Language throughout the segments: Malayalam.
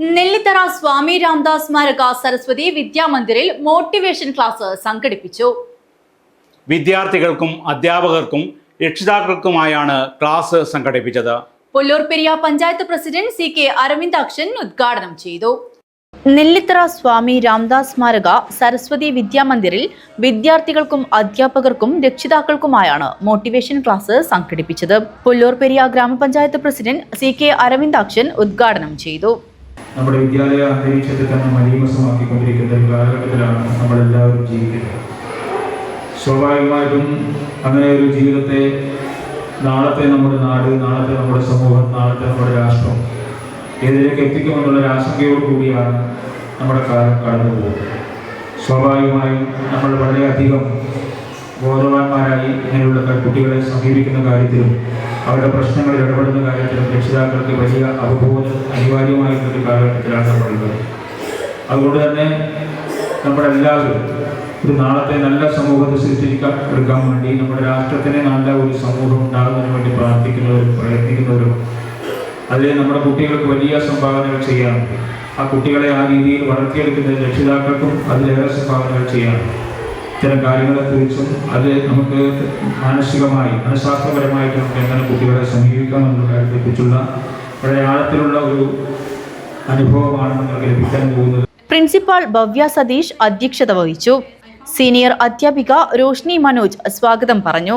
നെല്ലിത്തറ സ്വാമി രാംദാസ് സ്മാരക സരസ്വതി വിദ്യാമന്ദിറിൽ മോട്ടിവേഷൻ ക്ലാസ് സംഘടിപ്പിച്ചു. വിദ്യാർത്ഥികൾക്കും അധ്യാപകർക്കും രക്ഷിതാക്കൾക്കുമായാണ് ക്ലാസ് സംഘടിപ്പിച്ചത്. Pullur Periya panchayat president C K Aravindakshan ഉദ്ഘാടനം ചെയ്തു. നെല്ലിത്തറ സ്വാമി രാംദാസ് സ്മാരക സരസ്വതി വിദ്യാമന്ദിറിൽ വിദ്യാർത്ഥികൾക്കും അധ്യാപകർക്കും രക്ഷിതാക്കൾക്കുമായാണ് മോട്ടിവേഷൻ ക്ലാസ് സംഘടിപ്പിച്ചത്. പുല്ലൂർ പെരിയ ഗ്രാമപഞ്ചായത്ത് പ്രസിഡന്റ് സി കെ അരവിന്ദാക്ഷൻ ഉദ്ഘാടനം ചെയ്തു. നമ്മുടെ വിദ്യാലയ അന്തരീക്ഷത്തെ തന്നെ മലീമസമാക്കിക്കൊണ്ടിരിക്കുന്ന ഒരു കാലഘട്ടത്തിലാണ് നമ്മളെല്ലാവരും ജീവിക്കുന്നത്. സ്വാഭാവികമായിട്ടും അങ്ങനെ ഒരു ജീവിതത്തെ നാളത്തെ നമ്മുടെ നാട് നാളത്തെ നമ്മുടെ സമൂഹം നാളത്തെ നമ്മുടെ രാഷ്ട്രം ഏതിലേക്ക് എത്തിക്കുമെന്നുള്ള ആശങ്കയോട് കൂടിയാണ് നമ്മുടെ കാലം കടന്നു പോകുന്നത്. സ്വാഭാവികമായും നമ്മൾ വളരെയധികം ബോധവാന്മാരായി ഇങ്ങനെയുള്ള കുട്ടികളെ സമീപിക്കുന്ന കാര്യത്തിലും അവരുടെ പ്രശ്നങ്ങളിൽ ഇടപെടുന്ന കാര്യത്തിലും രക്ഷിതാക്കൾക്ക് വലിയ അവബോധം അനിവാര്യമായിട്ടുള്ള കാലഘട്ടത്തിലാണ് നമ്മളുള്ളത് അതുകൊണ്ട് തന്നെ നമ്മളെല്ലാവരും ഒരു നാളത്തെ നല്ല സമൂഹത്തെ സൃഷ്ടിക്കാൻ എടുക്കാൻ വേണ്ടി നമ്മുടെ രാഷ്ട്രത്തിന് നല്ല ഒരു സമൂഹം ഉണ്ടാകുന്നതിന് വേണ്ടി പ്രാർത്ഥിക്കുന്നവരും പ്രയത്നിക്കുന്നവരും അതിൽ നമ്മുടെ കുട്ടികൾക്ക് വലിയ സംഭാവനകൾ ചെയ്യാം. ആ കുട്ടികളെ ആ രീതിയിൽ വളർത്തിയെടുക്കുന്ന രക്ഷിതാക്കൾക്കും അതിലേറെ സംഭാവനകൾ ചെയ്യാം. ഇത്തരം കാര്യങ്ങളെക്കുറിച്ചും അത് നമുക്ക് മാനസികമായി മനഃശാസ്ത്രപരമായിട്ട് നമുക്ക് കുട്ടികളെ സമീപിക്കാം എന്നുള്ള കാര്യത്തെക്കുറിച്ചുള്ള വളരെ ആഴത്തിലുള്ള ഒരു അനുഭവമാണ് നിങ്ങൾക്ക് ലഭിക്കാൻ പോകുന്നത്. പ്രിൻസിപ്പാൾ ഭവ്യ സതീഷ് അധ്യക്ഷത വഹിച്ചു. സീനിയർ അധ്യാപിക രോഷ്നി മനോജ് സ്വാഗതം പറഞ്ഞു.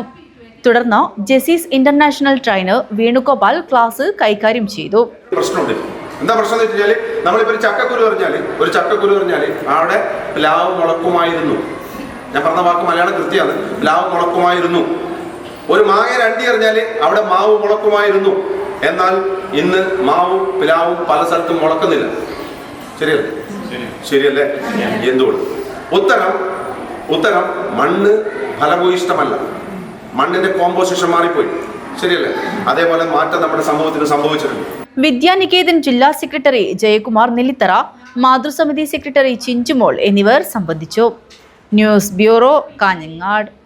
തുടർന്ന് Jaycees international trainer Venugopal class കൈകാര്യം ചെയ്തു. പ്രശ്നമുണ്ട്. എന്താ പ്രശ്നം എന്ന് വെച്ചാൽ നമ്മളിപ്പോൾ ഒരു ചക്കക്കുരു പറഞ്ഞാൽ ഒരു ചക്കക്കുരു പറഞ്ഞാൽ അവിടെ പ്ലാവ് മുളക്കുമായിരുന്നു. ഞാൻ പറഞ്ഞ വാക്ക് മലയാളം കൃത്യമാണ്. പ്ലാവ് മുളക്കുമായിരുന്നു. ഒരു മാങ്ങയിൽ രണ്ടി എറിഞ്ഞാൽ അവിടെ മാവ് മുളക്കുമായിരുന്നു. എന്നാൽ ഇന്ന് മാവും പിലാവും പല സ്ഥലത്തും മുളക്കുന്നില്ല. ശരിയല്ലേ? ശരിയല്ലേ? എന്തുകൊണ്ട്? ഉത്തരം ഉത്തരം മണ്ണ് ഫലഭൂയിഷ്ടമല്ല. മണ്ണിന്റെ കോമ്പോസിഷൻ മാറിപ്പോയി. ശരിയല്ലേ? അതേപോലെ മാറ്റം നമ്മുടെ സമൂഹത്തിന് സംഭവിച്ചിട്ടുണ്ട്. വിദ്യാനികേതൻ ജില്ലാ സെക്രട്ടറി ജയകുമാർ നെല്ലിത്തറ മാതൃസമിതി സെക്രട്ടറി ചിഞ്ചുമോൾ എന്നിവർ സംബന്ധിച്ചു. News bureau Kanhangad.